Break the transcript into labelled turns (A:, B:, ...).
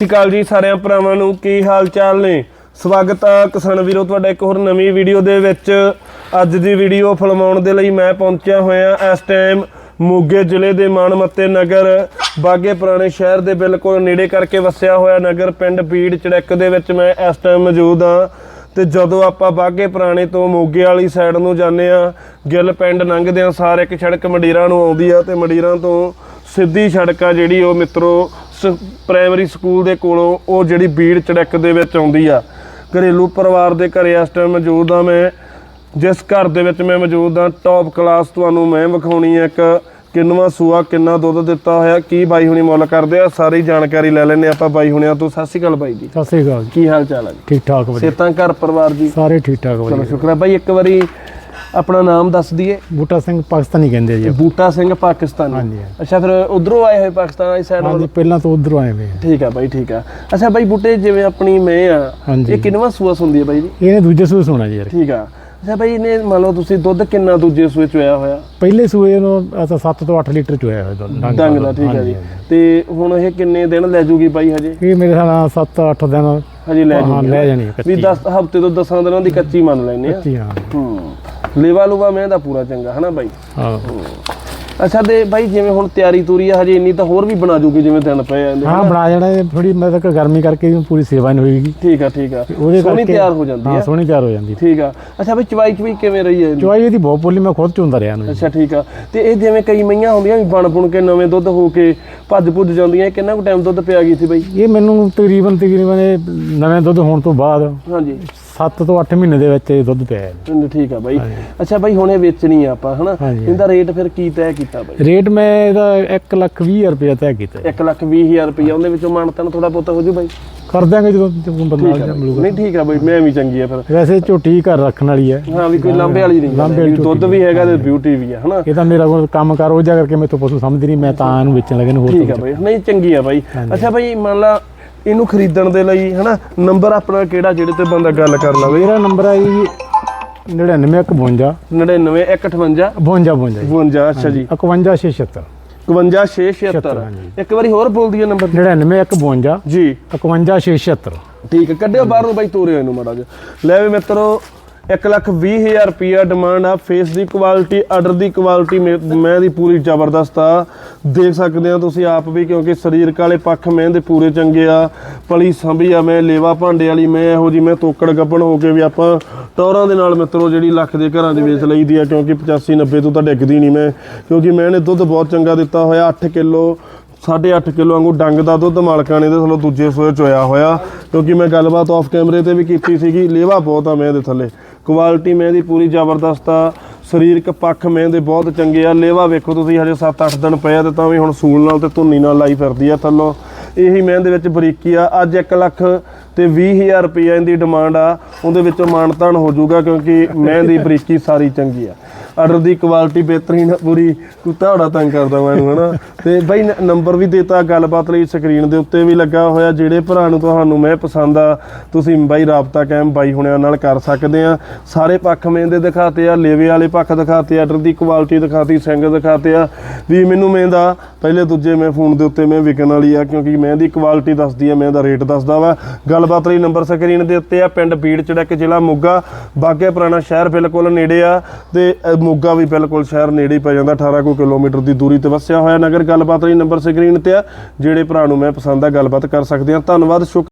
A: ਸਤਿ ਸ਼੍ਰੀ ਅਕਾਲ ਜੀ ਸਾਰਿਆਂ ਭਰਾਵਾਂ ਨੂੰ, ਕੀ ਹਾਲ ਚਾਲ ਨੇ? ਸਵਾਗਤ ਆ ਕਿਸਾਨ ਵੀਰੋ, ਤੁਹਾਡਾ ਇੱਕ ਹੋਰ ਨਵੀਂ ਵੀਡੀਓ ਦੇ ਵਿੱਚ। ਅੱਜ ਦੀ ਵੀਡੀਓ ਫਿਲਮਾਉਣ ਦੇ ਲਈ ਮੈਂ ਪਹੁੰਚਿਆ ਹੋਇਆ ਇਸ ਟਾਈਮ ਮੋਗੇ ਜ਼ਿਲ੍ਹੇ ਦੇ ਮਾਨਮੱਤੇ ਨਗਰ, ਬਾਗੇ ਪੁਰਾਣੇ ਸ਼ਹਿਰ ਦੇ ਬਿਲਕੁਲ ਨੇੜੇ ਕਰਕੇ ਵਸਿਆ ਹੋਇਆ ਨਗਰ ਪਿੰਡ ਬੀੜ ਚੜੈਕ ਦੇ ਵਿੱਚ ਮੈਂ ਇਸ ਟਾਈਮ ਮੌਜੂਦ ਆ ਤੇ ਜਦੋਂ ਆਪਾਂ ਬਾਗੇ ਪੁਰਾਣੇ ਤੋਂ ਮੋਗੇ ਵਾਲੀ ਸਾਈਡ ਨੂੰ ਜਾਂਦੇ ਆ ਗਿੱਲ ਪਿੰਡ ਲੰਘਦੇ ਆ ਸਾਰੇ ਇੱਕ ਸੜਕ ਮਡੀਰਾਂ ਨੂੰ ਆਉਂਦੀ ਆ ਤੇ ਮਡੀਰਾਂ ਤੋਂ ਸਿੱਧੀ ਸੜਕ ਆ ਜਿਹੜੀ ਉਹ ਮਿੱਤਰੋ ਪ੍ਰਾਇਮਰੀ ਸਕੂਲ ਦੇ ਕੋਲੋਂ ਉਹ ਜਿਹੜੀ ਬੀੜ ਚੜਕ ਦੇ ਵਿੱਚ ਆਉਂਦੀ ਆ। ਘਰੇਲੂ ਪਰਿਵਾਰ ਦੇ ਘਰੇ ਇਸ ਟਾਈਮ ਮੌਜੂਦ ਆ ਮੈਂ। ਜਿਸ ਘਰ ਦੇ ਵਿੱਚ ਮੈਂ ਮੌਜੂਦ ਆ ਟੌਪ ਕਲਾਸ ਤੁਹਾਨੂੰ ਮੈਂ ਵਿਖਾਉਣੀ ਆ ਇੱਕ ਕਿੰਨਵਾਂ ਸੂਆ ਕਿੰਨਾ ਦੁੱਧ ਦਿੱਤਾ ਹੋਇਆ ਕੀ ਬਾਈ ਹੁਣੀ ਮੁੱਲ ਕਰਦੇ ਆ ਸਾਰੀ ਜਾਣਕਾਰੀ ਲੈ ਲੈਣੇ ਆਪਾਂ ਬਾਈ ਹੁਣਿਆਂ ਤੋਂ। ਸਤਿ ਸ਼੍ਰੀ ਅਕਾਲ ਬਾਈ ਜੀ।
B: ਸਤਿ ਸ੍ਰੀ ਅਕਾਲ
A: ਕੀ ਹਾਲ ਚਾਲ ਹੈ ਜੀ?
B: ਠੀਕ ਠਾਕ ਵਧੀਆ।
A: ਸੇਤਾਂ ਘਰ ਪਰਿਵਾਰ ਜੀ
B: ਸਾਰੇ ਠੀਕ ਠਾਕ
A: ਚਲੋ
B: ਵਧੀਆ
A: ਸ਼ੁਕਰ ਹੈ ਬਾਈ ਇੱਕ ਵਾਰੀ ਆਪਣਾ ਨਾਮ ਦੱਸ ਦਈਏ।
B: ਬੂਟਾ ਸਿੰਘ ਪਾਕਿਸਤਾਨੀ ਕਹਿੰਦੇ ਆ ਜੀ
A: ਬੂਟਾ ਸਿੰਘ ਪਾਕਿਸਤਾਨੀ।
B: ਹਾਂਜੀ।
A: ਅੱਛਾ ਫਿਰ ਉਧਰੋਂ ਆਏ ਹੋਏ ਪਾਕਿਸਤਾਨ ਵਾਲੀ ਸਾਈਡ
B: ਹਾਂਜੀ ਪਹਿਲਾਂ ਤੋਂ ਉਧਰੋਂ ਆਏ ਵੇ।
A: ਠੀਕ ਆ ਬਾਈ ਠੀਕ ਆ। ਅੱਛਾ ਬਾਈ ਬੂਟੇ ਜਿਵੇਂ ਆਪਣੀ ਮੈਂ ਆ
B: ਹਾਂਜੀ।
A: ਇਹ ਕਿੰਨਵਾਂ ਸੂਆ ਹੁੰਦੀ ਹੈ ਬਾਈ ਜੀ?
B: ਇਹਨੇ ਦੂਜੇ ਸੂਏ ਸੋਣਾ ਜੀ ਯਾਰ।
A: ਠੀਕ ਆ। ਅੱਛਾ ਬਾਈ ਇਹਨੇ ਮੰਨ ਲਓ ਤੁਸੀਂ ਦੁੱਧ ਕਿੰਨਾ ਦੂਜੇ ਸੂਏ ਚ ਹੋਇਆ ਹੋਇਆ?
B: ਪਹਿਲੇ ਸੂਏ ਨੂੰ ਤਾਂ 7 ਤੋਂ 8 ਲੀਟਰ ਚੋਇਆ ਹੋਇਆ ਦੁੱਧ, ਡੰਗ
A: ਡੰਗ ਦਾ ਠੀਕ ਆ
B: ਹਾਂਜੀ,
A: ਜੀ। ਤੇ ਹੁਣ ਇਹ ਕਿੰਨੇ ਦਿਨ ਲੈ ਜੂਗੀ ਬਾਈ ਹਜੇ?
B: ਇਹ ਮੇਰੇ ਖਿਆਲ ਨਾਲ 7-8 ਦਿਨ
A: ਹਜੇ ਲੈ
B: ਹਾਂ
A: ਜੂਗੀ।
B: ਲੈ ਜਾਣੀ ਹੈ
A: ਵੀ
B: ਕੱਚੀ
A: 10 ਹਫ਼ਤੇ ਤੋਂ 10 ਦਿਨਾਂ ਦੀ ਕੱਚੀ ਮੰਨ ਲੈਨੇ ਆ।
B: ਕੱਚੀ ਹਾਂ।
A: ਹੂੰ। ਲੇਵਾ ਲੂਵਾ ਮੈਂ ਦਾ ਪੂਰਾ ਚੰਗਾ ਹਨਾ ਬਾਈ?
B: ਹਾਂ।
A: ਅੱਛਾ ਤੇ ਬਾਈ ਜਿਵੇਂ ਹੁਣ ਤਿਆਰੀ ਤੂਰੀ ਆ ਹਜੇ ਇੰਨੀ ਤਾਂ ਹੋਰ ਵੀ ਬਣਾ ਜੂਗੀ ਜਿਵੇਂ ਦਿਨ ਪਏ ਇਹਦੇ,
B: ਹਾਂ? ਬਣਾ ਜਾਣਾ ਥੋੜੀ ਮਤਲਬ ਗਰਮੀ ਕਰਕੇ ਪੂਰੀ ਸੇਵਾ ਨਹੀਂ ਹੋਏਗੀ।
A: ਠੀਕ ਆ ਠੀਕ ਆ।
B: ਉਹਦੇ
A: ਸੋਹਣੀ
B: ਕਰਕੇ
A: ਤਿਆਰ ਹੋ ਜਾਂਦੀ
B: ਹਾਂ
A: ਆ।
B: ਸੋਹਣੀ ਤਿਆਰ ਹੋ ਜਾਂਦੀ।
A: ਠੀਕ ਆ। ਅੱਛਾ ਬਈ ਚਵਾਈ ਚਵਾਈ ਕਿਵੇਂ ਰਹੀ ਹੈ? ਇਹਦੀ?
B: ਚੁਆਈ ਇਹਦੀ ਬਹੁਤ ਪੋਲੀ ਮੈਂ ਖੁਦ ਚੁੰਦਾ ਰਿਹਾ ਨੂੰ
A: ਅੱਛਾ ਠੀਕ ਆ। ਤੇ ਇਹ ਜਿਵੇਂ ਕਈ ਮਈਆਂ ਹੁੰਦੀਆਂ ਵੀ ਬਣ ਬੁਣ ਕੇ ਨਵੇਂ ਦੁੱਧ ਹੋ ਕੇ ਭੱਜ ਭੁੱਜ ਜਾਂਦੀਆਂ ਕਿੰਨਾ ਕੁ ਟਾਈਮ ਦੁੱਧ ਪਿਆ ਗਈ ਸੀ ਬਈ?
B: ਇਹ ਮੈਨੂੰ ਤਕਰੀਬਨ ਤਕਰੀਬਨ ਇਹ ਨਵੇਂ ਦੁੱਧ ਹੋਣ ਤੋਂ ਬਾਅਦ
A: ਹਾਂਜੀ।
B: 7 ਤੋਂ 8 ਮਹੀਨੇ ਦੇ ਵਿੱਚ ਇਹ ਦੁੱਧ ਪਿਆ ਹੈ।
A: ਠੀਕ ਆ ਬਾਈ। ਅੱਛਾ ਬਾਈ ਹੁਣ ਇਹ ਵੇਚਣੀ ਆ ਆਪਾਂ ਹਨਾ?
B: ਹਾਂਜੀ।
A: ਇਹਦਾ ਰੇਟ ਫਿਰ ਕੀ ਤੈਅ ਕੀਤਾ ਬਾਈ?
B: ਰੇਟ ਮੈਂ ਇਹਦਾ 1 ਲੱਖ 20 ਰੁਪਏ ਤੈਅ ਕੀਤਾ। ਹੈ।
A: 1 ਲੱਖ 20 ਹਜ਼ਾਰ ਰੁਪਇਆ ਉਹਦੇ ਵਿੱਚੋਂ ਮਾਨਤਨ ਥੋੜਾ ਬਹੁਤਾ ਹੋ ਜੂ ਬਾਈ।
B: ਕਰ ਦਿਆਂਗੇ ਜਦੋਂ ਬੰਦਾ
A: ਠੀਕ ਆ ਬਾਈ।
B: ਮਿਲੂਗਾ।
A: ਨਹੀਂ ਠੀਕ ਆ ਬਾਈ ਮੈਂ ਵੀ ਚੰਗੀ ਆ ਫਿਰ।
B: ਵੈਸੇ ਝੋਟੀ ਘਰ ਰੱਖਣ ਵਾਲੀ ਹੈ।
A: ਹਾਂ ਵੀ ਕੋਈ ਲਾਂਬੇ ਵਾਲੀ ਨਹੀਂ
B: ਲਾਂਭੇ
A: ਵੀ
B: ਵਾਲੀ
A: ਦੁੱਧ ਵੀ ਹੈਗਾ ਤੇ ਬਿਊਟੀ ਵੀ ਆ ਹਨਾ?
B: ਇਹ ਤਾਂ ਮੇਰਾ ਕੋਲ ਕੰਮ ਕਰ ਹੋ ਜਾ ਕਰਕੇ ਮੈਥੋਂ ਪਸ਼ੂ ਸਮਝਦੀ ਨਹੀਂ ਮੈਂ ਤਾਂ ਇਹਨੂੰ ਵੇਚਣ ਲੱਗੇ ਨੂੰ ਹੋਰ
A: ਠੀਕ ਆ ਬਾਈ। ਨਹੀਂ। ਚੰਗੀ ਆ ਬਾਈ। ਅੱਛਾ ਬਾਈ ਮੰਨ ਲਾ ਇਹਨੂੰ ਖਰੀਦਣ ਦੇ ਲਈ ਹਨਾ? ਨੰਬਰ ਆਪਣਾ ਕਿਹੜਾ ਜਿਹੜੇ ਤੇ ਬੰਦਾ ਗੱਲ ਕਰ ਲਵੇ?
B: ਮੇਰਾ ਨੰਬਰ ਹੈ ਜੀ 9952
A: 99 158
B: 52 52
A: 52 ਅੱਛਾ ਜੀ।
B: 5176
A: 51676
B: ਹਾਂਜੀ।
A: ਇੱਕ ਵਾਰੀ ਹੋਰ ਬੋਲ ਦਈਏ ਨੰਬਰ
B: 9952
A: ਜੀ।
B: 5176
A: ਠੀਕ ਹੈ ਕੱਢਿਓ ਬਾਹਰੋਂ ਬਾਈ ਤੋਰਿਓ ਇਹਨੂੰ ਮਾੜਾ ਜਿਹਾ। ਲੈ ਵੀ ਮਿੱਤਰੋ 1 ਲੱਖ 20 ਹਜ਼ਾਰ ਰੁਪਿਆ ਡਿਮਾਂਡ ਆ। ਫੇਸ ਦੀ ਕੁਆਲਿਟੀ ਆਰਡਰ ਦੀ ਕੁਆਲਿਟੀ ਮੈਂ ਦੀ ਪੂਰੀ ਜ਼ਬਰਦਸਤ ਆ। ਦੇਖ ਸਕਦੇ ਆ ਤੁਸੀਂ ਆਪ ਵੀ, ਕਿਉਂਕਿ ਸਰੀਰਕ ਵਾਲੇ ਪੱਖ ਮੈਂ ਦੇ ਪੂਰੇ ਚੰਗੇ ਆ। ਪਲੀ ਸੰਭੀ ਆ ਮੈਂ, ਲੇਵਾ ਭਾਂਡੇ ਵਾਲੀ ਮੈਂ, ਇਹੋ ਜੀ ਮੈਂ ਤੋਕੜ ਗੱਪਣ ਹੋ ਕੇ ਵੀ ਆਪਾਂ ਟੌਰਾਂ ਦੇ ਨਾਲ ਮਿੱਤਰੋ ਜਿਹੜੀ ਲੱਖ ਦੇ ਘਰਾਂ ਦੇ ਵੇਚ ਲਈਦੀ ਆ, ਕਿਉਂਕਿ 85 90 ਤੋਂ ਤਾਂ ਡਿੱਗਦੀ ਨਹੀਂ ਮੈਂ। ਕਿਉਂਕਿ ਮੈਂ ਇਹਨੇ ਦੁੱਧ ਬਹੁਤ ਚੰਗਾ ਦਿੱਤਾ ਹੋਇਆ 8 ਕਿਲੋ 8.5 ਕਿਲੋ ਵਾਂਗੂ ਡੰਗ ਦਾ ਦੁੱਧ ਮਾਲਕਾਂ ਨੇ ਦੇ ਥੱਲੋਂ ਦੂਜੇ ਸੋਏ ਚੋਇਆ ਹੋਇਆ। ਕਿਉਂਕਿ ਮੈਂ ਗੱਲਬਾਤ ਆਫ ਕੈਮਰੇ ਤੇ ਵੀ ਕੀਤੀ ਸੀਗੀ, ਲੇਵਾ ਬਹੁਤ ਆ ਮੈਂ ਦੇ ਥੱਲੇ। ਕੁਆਲਿਟੀ ਮੈਂ ਦੀ ਪੂਰੀ ਜ਼ਬਰਦਸਤ ਆ, ਸਰੀਰਕ ਪੱਖ ਮੈਂ ਦੇ ਬਹੁਤ ਚੰਗੇ ਆ। ਲੇਵਾ ਵੇਖੋ ਤੁਸੀਂ, ਹਜੇ 7-8 ਦਿਨ ਪਏ ਆ ਤੇ ਤਾਂ ਵੀ ਹੁਣ ਸੂਲ ਨਾਲ ਤੇ ਧੁੰਨੀ ਨਾਲ ਲਾਈ ਫਿਰਦੀ ਆ ਥੱਲੋਂ। ਇਹੀ ਮੈਂ ਦੇ ਵਿੱਚ ਬਰੀਕੀ ਆ। ਅੱਜ 1 ਲੱਖ ਤੇ 20000 ਰੁਪਏ ਇਹਦੀ ਡਿਮਾਂਡ ਆ। ਉਹਦੇ ਵਿੱਚੋਂ ਮਾਨਤਾਨ ਹੋ ਜਾਊਗਾ ਕਿਉਂਕਿ ਮੈਂ ਦੀ ਬਰੀਕੀ ਸਾਰੀ ਚੰਗੀ ਆ। ਆਰਡਰ ਦੀ ਕੁਆਲਿਟੀ ਬਿਹਤਰੀਨ ਪੂਰੀ ਕੁੱਤਾ ਬੜਾ ਤੰਗ ਕਰਦਾ ਮੈਨੂੰ, ਹਨਾ? ਤੇ ਬਾਈ ਨ- ਨੰਬਰ ਵੀ ਦਿੱਤਾ, ਗੱਲਬਾਤ ਲਈ ਸਕਰੀਨ ਦੇ ਉੱਤੇ ਵੀ ਲੱਗਾ ਹੋਇਆ, ਜਿਹੜੇ ਭਰਾ ਨੂੰ ਤੁਹਾਨੂੰ ਮੈਂ ਪਸੰਦ ਆ, ਤੁਸੀਂ ਬਾਈ ਰਾਬਤਾ ਕਾਇਮ ਬਾਈ ਹੁਣਿਆਂ ਨਾਲ ਕਰ ਸਕਦੇ ਆ। ਸਾਰੇ ਪੱਖ ਮੇਂਦੇ ਦਿਖਾਤੇ ਆ, ਲੇਵੇ ਵਾਲੇ ਪੱਖ ਦਿਖਾਤੇ ਆਰਡਰ ਦੀ ਕੁਆਲਿਟੀ ਦਿਖਾਤੀ, ਸਿੰਘ ਦਿਖਾਤੇ ਆ। ਵੀ ਮੈਨੂੰ ਮੇਂਦਾ ਪਹਿਲੇ ਦੂਜੇ ਮੈਂ ਫੋਨ ਦੇ ਉੱਤੇ ਮੈਂ ਵਿਕਣ ਵਾਲੀ ਆ, ਕਿਉਂਕਿ ਮੈਂ ਦੀ ਕੁਆਲਿਟੀ ਦੱਸਦੀ ਆ, ਮੈਂ ਦਾ ਰੇਟ ਦੱਸਦਾ ਵਾ। ਗੱਲਬਾਤ ਲਈ ਨੰਬਰ ਸਕਰੀਨ ਦੇ ਉੱਤੇ ਆ, ਪਿੰਡ ਬੀੜ ਚੜਕ ਜ਼ਿਲ੍ਹਾ ਮੋਗਾ। ਬਾਗੇ ਪੁਰਾਣਾ ਸ਼ਹਿਰ ਬਿਲਕੁਲ ਨੇੜੇ ਆ, ਤੇ ਮੋਗਾ ਵੀ ਬਿਲਕੁਲ ਸ਼ਹਿਰ ਨੇੜੇ ਹੀ ਪੈ ਜਾਂਦਾ 18 ਕੁ ਕਿਲੋਮੀਟਰ ਦੀ ਦੂਰੀ ਤੇ ਵਸਿਆ ਹੋਇਆ ਨਗਰ। ਗੱਲਬਾਤ ਲਈ ਨੰਬਰ ਸਕਰੀਨ ਤੇ ਆ, ਜਿਹੜੇ ਭਰਾ ਨੂੰ ਮੈਂ ਪਸੰਦ ਆ, ਗੱਲਬਾਤ ਕਰ ਸਕਦੇ ਆ ਧੰਨਵਾਦ, ਸ਼ੁਕ